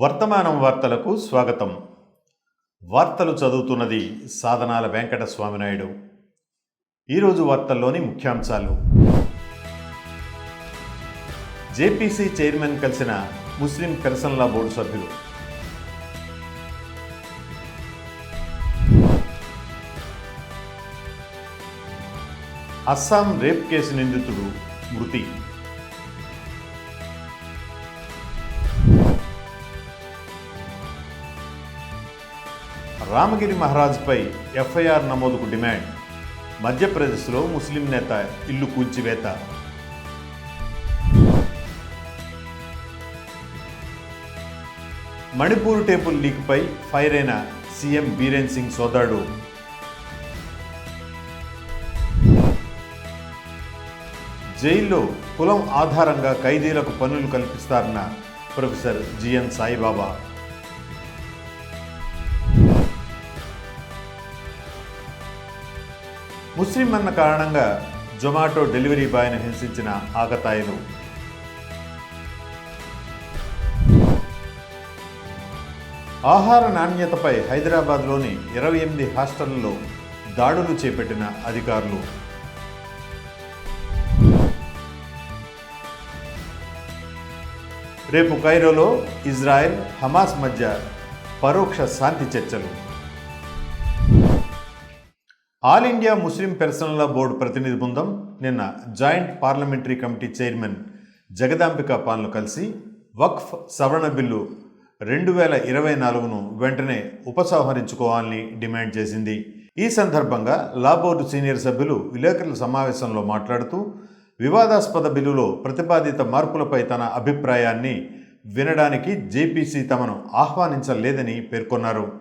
వర్తమానం వార్తలకు స్వాగతం. వార్తలు చదువుతున్నది సాధనాల వెంకట స్వామినాయుడు ఈరోజు వార్తల్లోని ముఖ్యాంశాలు. జేపీసీ చైర్మన్ కలిసిన ముస్లిం పెర్సన్లా బోర్డు సభ్యులు. అస్సాం రేప్ కేసు నిందితుడు మృతి. రామగిరి మహారాజ్పై ఎఫ్ఐఆర్ నమోదుకు డిమాండ్. మధ్యప్రదేశ్లో ముస్లిం నేత ఇల్లు కూల్చివేత. మణిపూర్ టేబుల్ లీక్పై ఫైర్ అయిన సీఎం బీరేన్ సింగ్ సోదరుడు జైల్లో కులం ఆధారంగా ఖైదీలకు పనులు కల్పిస్తారన్న ప్రొఫెసర్ జిఎన్ సాయిబాబా. ముస్లిం అన్న కారణంగా జొమాటో డెలివరీ బాయ్ను హింసించిన ఆకతాయిలు ఆహార నాణ్యతపై హైదరాబాద్లోని ఇరవై ఎనిమిది హాస్టళ్ళలో దాడులు చేపట్టిన అధికారులు. రేపు కైరోలో ఇజ్రాయెల్ హమాస్ మధ్య పరోక్ష శాంతి చర్చలు. All India Muslim personal board ప్రతినిధి బృందం నిన్న joint parliamentary committee chairman Jagdambika పాల్ను కలిసి వక్ఫ్ సవరణ బిల్లు రెండు వేల ఇరవై నాలుగును వెంటనే ఉపసంహరించుకోవాలని డిమాండ్ చేసింది. ఈ సందర్భంగా లా బోర్డు సీనియర్ సభ్యులు విలేకరుల సమావేశంలో మాట్లాడుతూ వివాదాస్పద బిల్లులో ప్రతిపాదిత మార్పులపై తన అభిప్రాయాన్ని వినడానికి జేపీసీ తమను ఆహ్వానించలేదని పేర్కొన్నారు.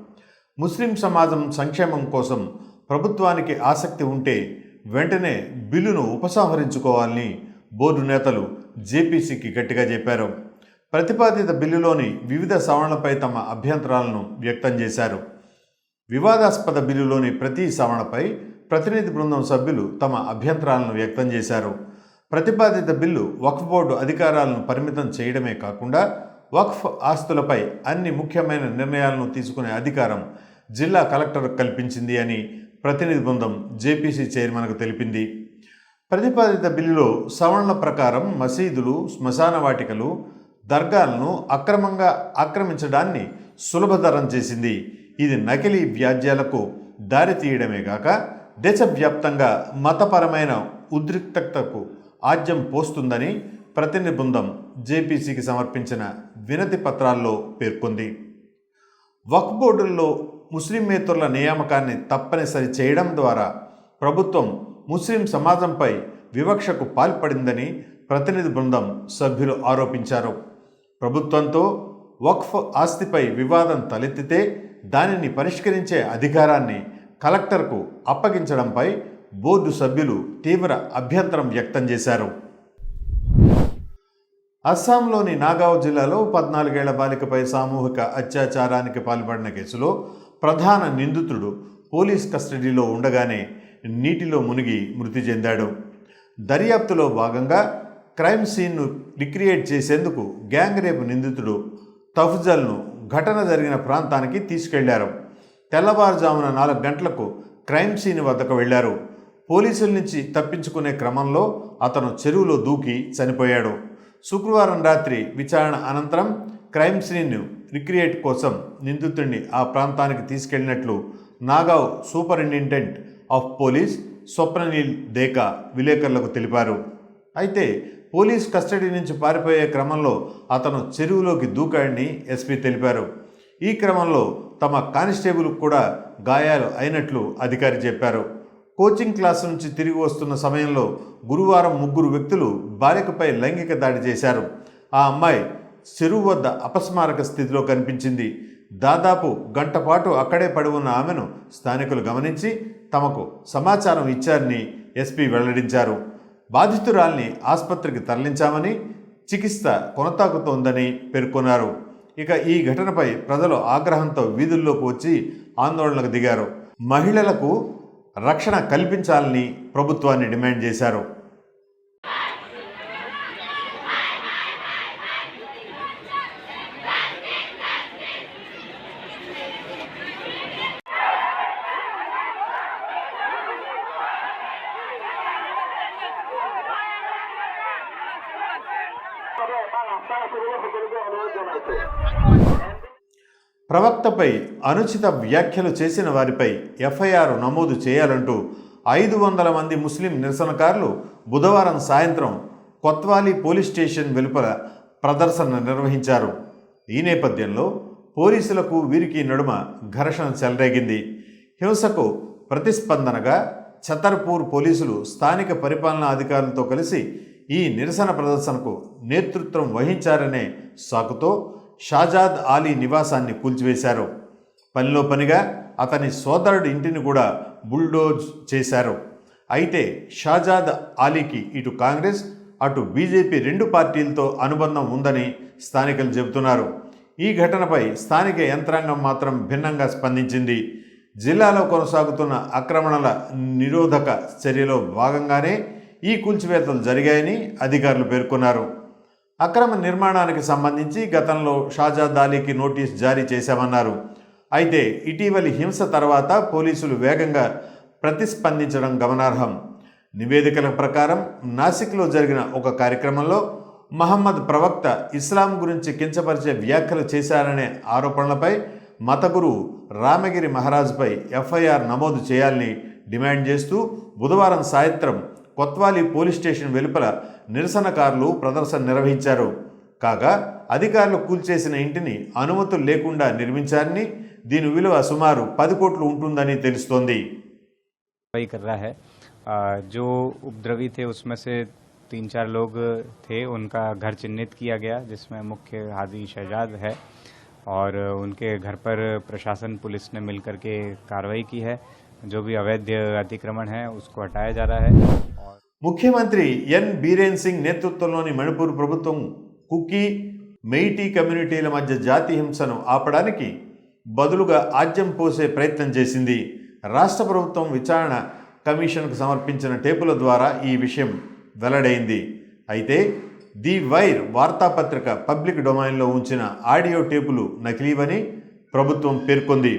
ముస్లిం సమాజం సంక్షేమం కోసం ప్రభుత్వానికి ఆసక్తి ఉంటే వెంటనే బిల్లును ఉపసంహరించుకోవాలని బోర్డు నేతలు జేపీసీకి గట్టిగా చెప్పారు. ప్రతిపాదిత బిల్లులోని వివిధ సవరణలపై తమ అభ్యంతరాలను వ్యక్తం చేశారు. వివాదాస్పద బిల్లులోని ప్రతి సవరణపై ప్రతినిధి బృందం సభ్యులు తమ అభ్యంతరాలను వ్యక్తం చేశారు. ప్రతిపాదిత బిల్లు వక్ఫ్ బోర్డు అధికారాలను పరిమితం చేయడమే కాకుండా వక్ఫ్ ఆస్తులపై అన్ని ముఖ్యమైన నిర్ణయాలను తీసుకునే అధికారం జిల్లా కలెక్టర్ కల్పించింది అని ప్రతినిధి బృందం జేపీసీ చైర్మన్కు తెలిపింది. ప్రతిపాదిత బిల్లులో సవరణల ప్రకారం మసీదులు శ్మశాన వాటికలు దర్గాలను అక్రమంగా ఆక్రమించడాన్ని సులభతరం చేసింది. ఇది నకిలీ వ్యాజ్యాలకు దారితీయడమే కాక దేశవ్యాప్తంగా మతపరమైన ఉద్రిక్తతకు ఆజ్యం పోస్తుందని ప్రతినిధి బృందం జేపీసీకి సమర్పించిన వినతి పత్రాల్లో పేర్కొంది. వక్ఫ్ బోర్డుల్లో ముస్లిమేతరుల నియామకాన్ని తప్పనిసరి చేయడం ద్వారా ప్రభుత్వం ముస్లిం సమాజంపై వివక్షకు పాల్పడిందని ప్రతినిధి బృందం సభ్యులు ఆరోపించారు. ప్రభుత్వంతో వక్ఫ్ ఆస్తిపై వివాదం తలెత్తితే దానిని పరిష్కరించే అధికారాన్ని కలెక్టర్కు అప్పగించడంపై బోర్డు సభ్యులు తీవ్ర అభ్యంతరం వ్యక్తం చేశారు. అస్సాంలోని నాగావ్ జిల్లాలో పద్నాలుగేళ్ళ బాలికపై సామూహిక అత్యాచారానికి పాల్పడిన కేసులో ప్రధాన నిందితుడు పోలీస్ కస్టడీలో ఉండగానే నీటిలో మునిగి మృతి చెందాడు. దర్యాప్తులో భాగంగా క్రైమ్ సీన్ను రిక్రియేట్ చేసేందుకు గ్యాంగ్ రేపు నిందితుడు తఫ్జల్ను ఘటన జరిగిన ప్రాంతానికి తీసుకెళ్ళారు. తెల్లవారుజామున నాలుగు గంటలకు క్రైమ్ సీన్ వద్దకు వెళ్ళారు. పోలీసుల నుంచి తప్పించుకునే క్రమంలో అతను చెరువులో దూకి చనిపోయాడు. శుక్రవారం రాత్రి విచారణ అనంతరం క్రైమ్ సీన్ను రిక్రియేట్ కోసం నిందితుడిని ఆ ప్రాంతానికి తీసుకెళ్ళినట్లు Nagaon superintendent of police Swapnanil Deka విలేకరులకు తెలిపారు. అయితే పోలీస్ కస్టడీ నుంచి పారిపోయే క్రమంలో అతను చెరువులోకి దూకాడని ఎస్పీ తెలిపారు. ఈ క్రమంలో తమ కానిస్టేబుల్ కూడా గాయాలు అయినట్లు అధికారి చెప్పారు. కోచింగ్ క్లాస్ నుంచి తిరిగి వస్తున్న సమయంలో గురువారం ముగ్గురు వ్యక్తులు బాలికపై లైంగిక దాడి చేశారు. ఆ అమ్మాయి చెరువు వద్ద అపస్మారక స్థితిలో కనిపించింది. దాదాపు గంటపాటు అక్కడే పడి ఉన్న ఆమెను స్థానికులు గమనించి తమకు సమాచారం ఇచ్చారని ఎస్పీ వెల్లడించారు. బాధితురాల్ని ఆసుపత్రికి తరలించామని చికిత్స కొనసాగుతోందని పేర్కొన్నారు. ఇక ఈ ఘటనపై ప్రజలు ఆగ్రహంతో వీధుల్లోకి వచ్చి ఆందోళనకు దిగారు. మహిళలకు రక్షణ కల్పించాలని ప్రభుత్వాన్ని డిమాండ్ చేశారు. ప్రవక్తపై అనుచిత వ్యాఖ్యలు చేసిన వారిపై ఎఫ్ఐఆర్ నమోదు చేయాలంటూ ఐదు వందల మంది ముస్లిం నిరసనకారులు బుధవారం సాయంత్రం కొత్వాలి పోలీస్ స్టేషన్ వెలుపల ప్రదర్శన నిర్వహించారు. ఈ నేపథ్యంలో పోలీసులకు వీరికి నడుమ ఘర్షణ చెలరేగింది. హింసకు ప్రతిస్పందనగా ఛతర్పూర్ పోలీసులు స్థానిక పరిపాలనా అధికారులతో కలిసి ఈ నిరసన ప్రదర్శనకు నేతృత్వం వహించారనే సాకుతో షాజాద్ ఆలీ నివాసాన్ని కూల్చివేశారు. పనిలో పనిగా అతని సోదరుడి ఇంటిని కూడా బుల్డోజ్ చేశారు. అయితే షాజాద్ ఆలీకి ఇటు కాంగ్రెస్ అటు బీజేపీ రెండు పార్టీలతో అనుబంధం ఉందని స్థానికులు చెబుతున్నారు. ఈ ఘటనపై స్థానిక యంత్రాంగం మాత్రం భిన్నంగా స్పందించింది. జిల్లాలో కొనసాగుతున్న ఆక్రమణల నిరోధక చర్యలో భాగంగానే ఈ కూల్చివేతలు జరిగాయని అధికారులు పేర్కొన్నారు. అక్రమ నిర్మాణానికి సంబంధించి గతంలో షాజాద్ అలీకి నోటీస్ జారీ చేశామన్నారు. అయితే ఇటీవలి హింస తర్వాత పోలీసులు వేగంగా ప్రతిస్పందించడం గమనార్హం. నివేదికల ప్రకారం నాసిక్లో జరిగిన ఒక కార్యక్రమంలో మహమ్మద్ ప్రవక్త ఇస్లాం గురించి కించపరిచే వ్యాఖ్యలు చేశారనే ఆరోపణలపై మతగురు రామగిరి మహారాజ్పై ఎఫ్ఐఆర్ నమోదు చేయాలని డిమాండ్ చేస్తూ బుధవారం సాయంత్రం కొత్వాలీ పోలీస్ స్టేషన్ వెలుపల నిరసనకారులు ప్రదర్శన నిర్వహించారు కాగా అధికారులు కూల్చేసిన ఇంటిని అనుమతులు లేకుండా నిర్మించారని దీని విలువ సుమారు పది కోట్లు ఉంటుందని తెలుస్తోంది वही कर रहा है आ, जो उपद्रवी थे उसमें से तीन चार लोग थे उनका घर चिन्हित किया गया जिसमें मुख्य हादी शहजाद है और उनके घर पर प्रशासन पुलिस ने मिलकर के कार्रवाई की है जो भी अवैध अतिक्रमण है उसको हटाया जा रहा है और ముఖ్యమంత్రి ఎన్ బీరేన్ సింగ్ నేతృత్వంలోని మణిపూర్ ప్రభుత్వం కుకీ మెయిటీ కమ్యూనిటీల మధ్య జాతి హింసను ఆపడానికి బదులుగా ఆజ్యం పోసే ప్రయత్నం చేసింది. రాష్ట్ర ప్రభుత్వం విచారణ కమిషన్కు సమర్పించిన టేపుల ద్వారా ఈ విషయం వెల్లడైంది. అయితే ది వైర్ వార్తాపత్రిక పబ్లిక్ డొమైన్లో ఉంచిన ఆడియో టేపులు నకిలీవని ప్రభుత్వం పేర్కొంది.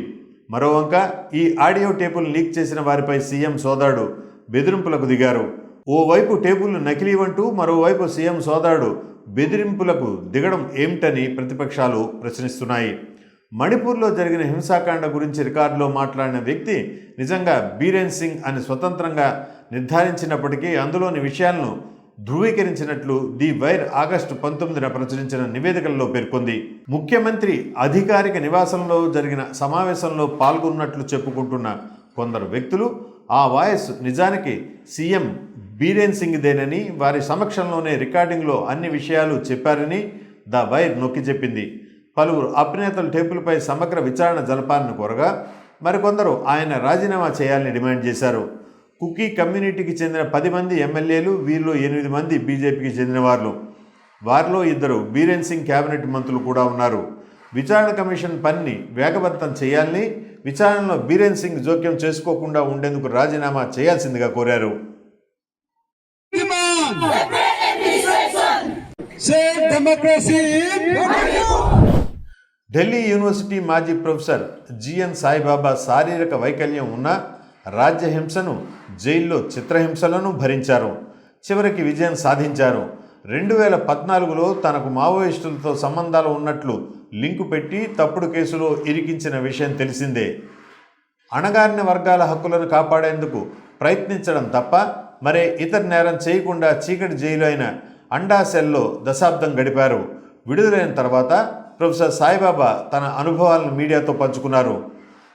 మరోవంక ఈ ఆడియో టేపులు లీక్ చేసిన వారిపై సీఎం సోదరుడు బెదిరింపులకు దిగారు. ఓవైపు టేపులు నకిలీవంటూ మరోవైపు సీఎం సోదరుడు బెదిరింపులకు దిగడం ఏమిటని ప్రతిపక్షాలు ప్రశ్నిస్తున్నాయి. మణిపూర్లో జరిగిన హింసాకాండ గురించి రికార్డులో మాట్లాడిన వ్యక్తి నిజంగా బీరేన్ సింగ్ అని స్వతంత్రంగా నిర్ధారించినప్పటికీ అందులోని విషయాలను ధృవీకరించినట్లు ది వైర్ ఆగస్టు పంతొమ్మిదిన ప్రచురించిన నివేదికల్లో పేర్కొంది. ముఖ్యమంత్రి అధికారిక నివాసంలో జరిగిన సమావేశంలో పాల్గొన్నట్లు చెప్పుకుంటున్న కొందరు వ్యక్తులు ఆ వాయిస్ నిజానికి సీఎం బీరేన్ సింగ్దేనని వారి సమక్షంలోనే రికార్డింగ్లో అన్ని విషయాలు చెప్పారని ద వైర్ నొక్కి చెప్పింది. పలువురు అభినేతల టేపులపై సమగ్ర విచారణ జరపాలని కోరగా మరికొందరు ఆయన రాజీనామా చేయాలని డిమాండ్ చేశారు. కుకీ కమ్యూనిటీకి చెందిన పది మంది ఎమ్మెల్యేలు వీరిలో ఎనిమిది మంది బీజేపీకి చెందిన వారు వారిలో ఇద్దరు బీరేన్ సింగ్ కేబినెట్ మంత్రులు కూడా ఉన్నారు. విచారణ కమిషన్ పనిని వేగవంతం చేయాలని విచారణలో బీరేన్ సింగ్ జోక్యం చేసుకోకుండా ఉండేందుకు రాజీనామా చేయాల్సిందిగా కోరారు. ఢిల్లీ యూనివర్సిటీ మాజీ ప్రొఫెసర్ జిఎన్ సాయిబాబా శారీరక వైకల్యం ఉన్న రాజ్యహింసను జైల్లో చిత్రహింసలను భరించారు. చివరికి విజయం సాధించారు. రెండు వేల పద్నాలుగులో తనకు మావోయిస్టులతో సంబంధాలు ఉన్నట్లు లింకు పెట్టి తప్పుడు కేసులో ఇరికించిన విషయం తెలిసిందే. అణగారిన వర్గాల హక్కులను కాపాడేందుకు ప్రయత్నించడం తప్ప మరే ఇతర నేరం చేయకుండా చీకటి జైలు అయిన అండా సెల్లో దశాబ్దం గడిపారు. విడుదలైన తర్వాత ప్రొఫెసర్ సాయిబాబా తన అనుభవాలను మీడియాతో పంచుకున్నారు.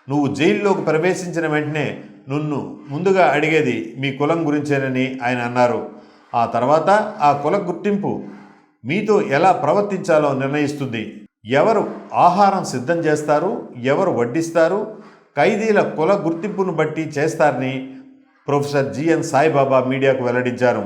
నువ్వు జైల్లోకి ప్రవేశించిన వెంటనే నన్ను ముందుగా అడిగేది మీ కులం గురించేనని ఆయన అన్నారు. ఆ తర్వాత ఆ కుల గుర్తింపు మీతో ఎలా ప్రవర్తించాలో నిర్ణయిస్తుంది. ఎవరు ఆహారం సిద్ధం చేస్తారు? ఎవరు వడ్డిస్తారు? ఖైదీల కుల గుర్తింపును బట్టి చేస్తారని ప్రొఫెసర్ జిఎన్ సాయిబాబా మీడియాకు వెల్లడించారు.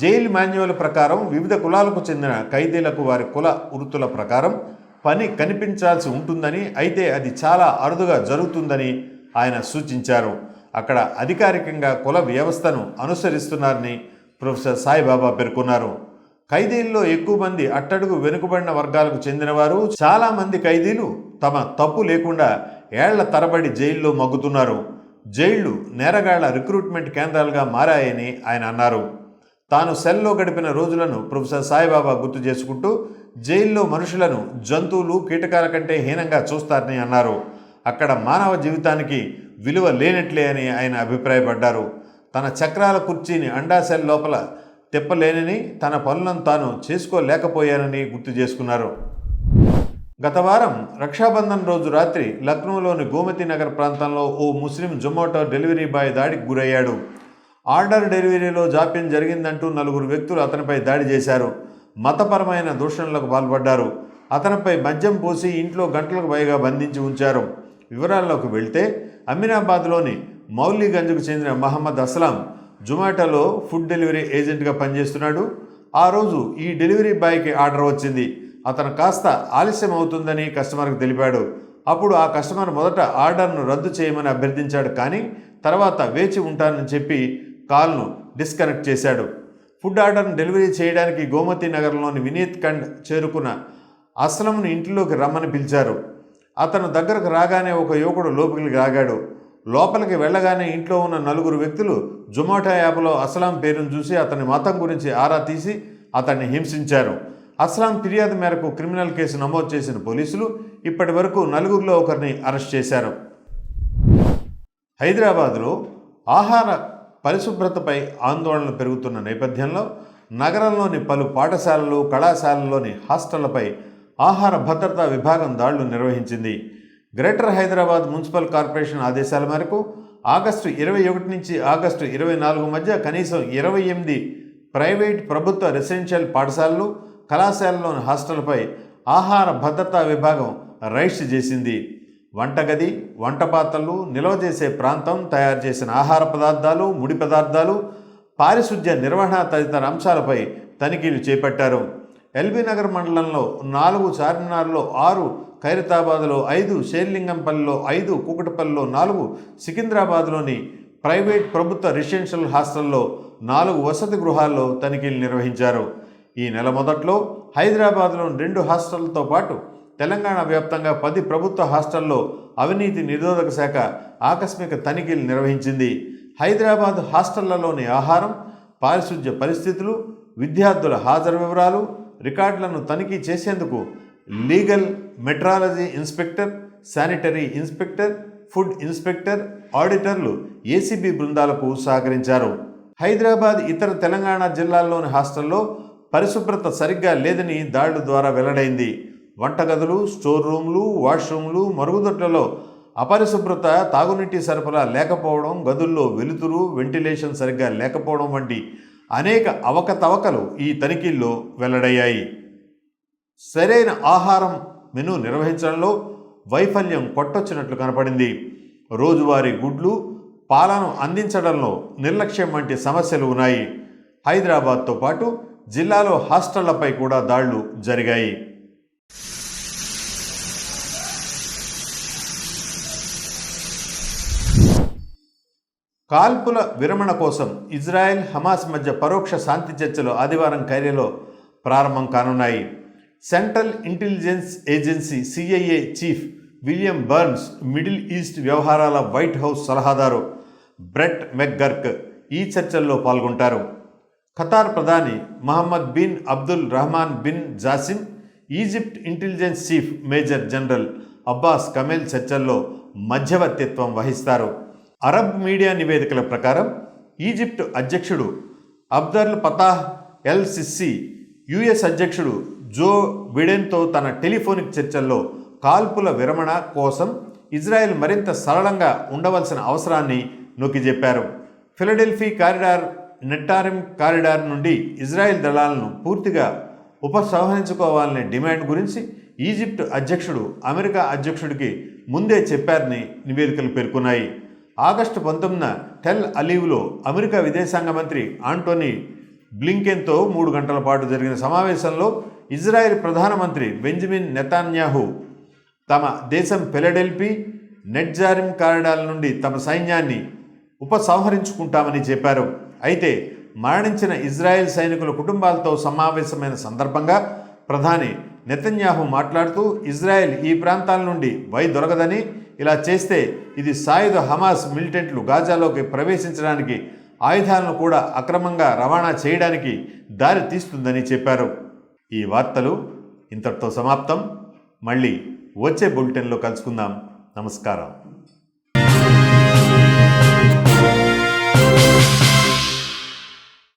జైలు మాన్యువల్ ప్రకారం వివిధ కులాలకు చెందిన ఖైదీలకు వారి కుల వృత్తుల ప్రకారం పని కనిపించాల్సి ఉంటుందని అయితే అది చాలా అరుదుగా జరుగుతుందని ఆయన సూచించారు. అక్కడ అధికారికంగా కుల వ్యవస్థను అనుసరిస్తున్నారని ప్రొఫెసర్ సాయిబాబా పేర్కొన్నారు. ఖైదీల్లో ఎక్కువ మంది అట్టడుగు వెనుకబడిన వర్గాలకు చెందినవారు చాలామంది ఖైదీలు తమ తప్పు లేకుండా ఏళ్ళ తరబడి జైల్లో మగ్గుతున్నారు. జైళ్ళు నేరగాళ్ళ రిక్రూట్మెంట్ కేంద్రాలుగా మారాయని ఆయన అన్నారు. తాను సెల్లో గడిపిన రోజులను ప్రొఫెసర్ సాయిబాబా గుర్తు చేసుకుంటూ జైల్లో మనుషులను జంతువులు కీటకాల కంటే హీనంగా చూస్తారని అన్నారు. అక్కడ మానవ జీవితానికి విలువ లేనట్లే అని ఆయన అభిప్రాయపడ్డారు. తన చక్రాల కుర్చీని అండాశల్ లోపల తిప్పలేనని తన పనులను తాను చేసుకోలేకపోయానని గుర్తు చేసుకున్నారు. గత వారం రక్షాబంధన్ రోజు రాత్రి లక్నోలోని గోమతి నగర్ ప్రాంతంలో ఓ ముస్లిం జొమాటో డెలివరీ బాయ్ దాడికి గురయ్యాడు. ఆర్డర్ డెలివరీలో జాప్యం జరిగిందంటూ నలుగురు వ్యక్తులు అతనిపై దాడి చేశారు. మతపరమైన దూషణలకు పాల్పడ్డారు. అతనిపై మద్యం పోసి ఇంట్లో గంటలకు పైగా బంధించి ఉంచారు. వివరాల్లోకి వెళ్తే అమీనాబాద్లోని మౌలిగంజ్కు చెందిన మహమ్మద్ అస్లాం జొమాటోలో ఫుడ్ డెలివరీ ఏజెంట్గా పనిచేస్తున్నాడు. ఆ రోజు ఈ డెలివరీ బాయ్కి ఆర్డర్ వచ్చింది. అతను కాస్త ఆలస్యం అవుతుందని కస్టమర్కి తెలిపాడు. అప్పుడు ఆ కస్టమర్ మొదట ఆర్డర్ను రద్దు చేయమని అభ్యర్థించాడు కానీ తర్వాత వేచి ఉంటానని చెప్పి కాల్ను డిస్కనెక్ట్ చేశాడు. ఫుడ్ ఆర్డర్ను డెలివరీ చేయడానికి గోమతి నగర్లోని వినీత్ ఖండ్ చేరుకున్న అస్లంను ఇంటిలోకి రమ్మని పిలిచారు. అతను దగ్గరకు రాగానే ఒక యువకుడు లోపలికి రాగాడు. లోపలికి వెళ్ళగానే ఇంట్లో ఉన్న నలుగురు వ్యక్తులు జొమాటో యాప్లో అస్లాం పేరును చూసి అతని మతం గురించి ఆరా తీసి అతన్ని హింసించారు. అస్లాం ఫిర్యాదు మేరకు క్రిమినల్ కేసు నమోదు చేసిన పోలీసులు ఇప్పటి వరకు నలుగురిలో ఒకరిని అరెస్ట్ చేశారు. హైదరాబాద్లో ఆహార పరిశుభ్రతపై ఆందోళనలు పెరుగుతున్న నేపథ్యంలో నగరంలోని పలు పాఠశాలలు కళాశాలల్లోని హాస్టళ్ళపై ఆహార భద్రతా విభాగం దాడులు నిర్వహించింది. గ్రేటర్ హైదరాబాద్ మున్సిపల్ కార్పొరేషన్ ఆదేశాల మేరకు ఆగస్టు ఇరవై ఒకటి నుంచి ఆగస్టు ఇరవై నాలుగు మధ్య కనీసం ఇరవై ఎనిమిది ప్రైవేట్ ప్రభుత్వ రెసిడెన్షియల్ పాఠశాలలు కళాశాలలోని హాస్టల్పై ఆహార భద్రతా విభాగం రైడ్స్ చేసింది. వంటగది వంట పాత్రలు నిల్వ చేసే ప్రాంతం తయారు చేసిన ఆహార పదార్థాలు ముడి పదార్థాలు పారిశుద్ధ్య నిర్వహణ తదితర అంశాలపై తనిఖీలు చేపట్టారు. ఎల్బీ నగర్ మండలంలో నాలుగు చార్మినార్లో ఆరు ఖైరతాబాద్లో ఐదు షేర్లింగంపల్లిలో ఐదు కూకటపల్లిలో నాలుగు సికింద్రాబాద్లోని ప్రైవేట్ ప్రభుత్వ రెసిడెన్షియల్ హాస్టల్లో నాలుగు వసతి గృహాల్లో తనిఖీలు నిర్వహించారు. ఈ నెల మొదట్లో హైదరాబాద్లోని రెండు హాస్టళ్ళతో పాటు తెలంగాణ వ్యాప్తంగా పది ప్రభుత్వ హాస్టల్లో అవినీతి నిరోధక శాఖ ఆకస్మిక తనిఖీలు నిర్వహించింది. హైదరాబాద్ హాస్టళ్ళలోని ఆహారం పారిశుధ్య పరిస్థితులు విద్యార్థుల హాజరు వివరాలు రికార్డులను తనిఖీ చేసేందుకు legal metrology inspector sanitary inspector food inspector ఆడిటర్లు ACB బృందాలకు సహకరించారు. హైదరాబాద్ ఇతర తెలంగాణ జిల్లాల్లోని హాస్టల్లో పరిశుభ్రత సరిగ్గా లేదని దాడుల ద్వారా వెల్లడైంది. వంటగదులు స్టోర్ రూమ్లు వాష్రూమ్లు మరుగుదొడ్లలో అపరిశుభ్రత తాగునీటి సరఫరా లేకపోవడం గదుల్లో వెలుతురు వెంటిలేషన్ సరిగ్గా లేకపోవడం వంటి అనేక అవకతవకలు ఈ తనిఖీల్లో వెల్లడయ్యాయి. సరైన ఆహారం మెను నిర్వహించడంలో వైఫల్యం కొట్టొచ్చినట్లు కనపడింది. రోజువారీ గుడ్లు పాలను అందించడంలో నిర్లక్ష్యం వంటి సమస్యలు ఉన్నాయి. హైదరాబాద్తో పాటు జిల్లాలో హాస్టళ్ళపై కూడా దాడులు జరిగాయి. కాల్పుల విరమణ కోసం ఇజ్రాయెల్ హమాస్ మధ్య పరోక్ష శాంతి చర్చలు ఆదివారం కైరోలో ప్రారంభం కానున్నాయి. Central Intelligence Agency CIA chief William Burns middle east వ్యవహారాల వైట్ హౌస్ సలహాదారు బ్రెట్ మెక్గర్క్ ఈ చర్చల్లో పాల్గొంటారు. ఖతార్ ప్రధాని Mohammed bin Abdul Rahman bin Jassim Egypt intelligence chief major general Abbas Kamel చర్చల్లో మధ్యవర్తిత్వం వహిస్తారు. అరబ్ మీడియా నివేదికల ప్రకారం ఈజిప్ట్ అధ్యక్షుడు Abdel Fattah El Sisi US అధ్యక్షుడు జో బిడెన్తో తన టెలిఫోనిక్ చర్చల్లో కాల్పుల విరమణ కోసం ఇజ్రాయెల్ మరింత సరళంగా ఉండవలసిన అవసరాన్ని నొక్కి చెప్పారు ఫిలడెల్ఫీ కారిడార్ నెట్టారిం కారిడార్ నుండి ఇజ్రాయెల్ దళాలను పూర్తిగా ఉపసంహరించుకోవాలనే డిమాండ్ గురించి ఈజిప్ట్ అధ్యక్షుడు అమెరికా అధ్యక్షుడికి ముందే చెప్పారని నివేదికలు పేర్కొన్నాయి. ఆగస్టు పంతొమ్మిదిన టెల్ అలీవ్లో అమెరికా విదేశాంగ మంత్రి ఆంటోనీ బ్లింకెన్తో మూడు గంటల పాటు జరిగిన సమావేశంలో ఇజ్రాయెల్ ప్రధానమంత్రి బెంజమిన్ నెతాన్యాహు తమ దేశం పెలడెల్పి నెట్జారిమ్ కారిడార్ నుండి తమ సైన్యాన్ని ఉపసంహరించుకుంటామని చెప్పారు. అయితే మరణించిన ఇజ్రాయెల్ సైనికుల కుటుంబాలతో సమావేశమైన సందర్భంగా ప్రధాని నెతన్యాహు మాట్లాడుతూ ఇజ్రాయెల్ ఈ ప్రాంతాల నుండి వై దొరకదని ఇలా చేస్తే ఇది సాయుధ హమాస్ మిలిటెంట్లు గాజాలోకి ప్రవేశించడానికి ఆయుధాలను కూడా అక్రమంగా రవాణా చేయడానికి దారి తీస్తుందని చెప్పారు. ఈ వార్తలు ఇంతటితో సమాప్తం. మళ్ళీ వచ్చే బులెటిన్లో కలుసుకుందాం. నమస్కారం.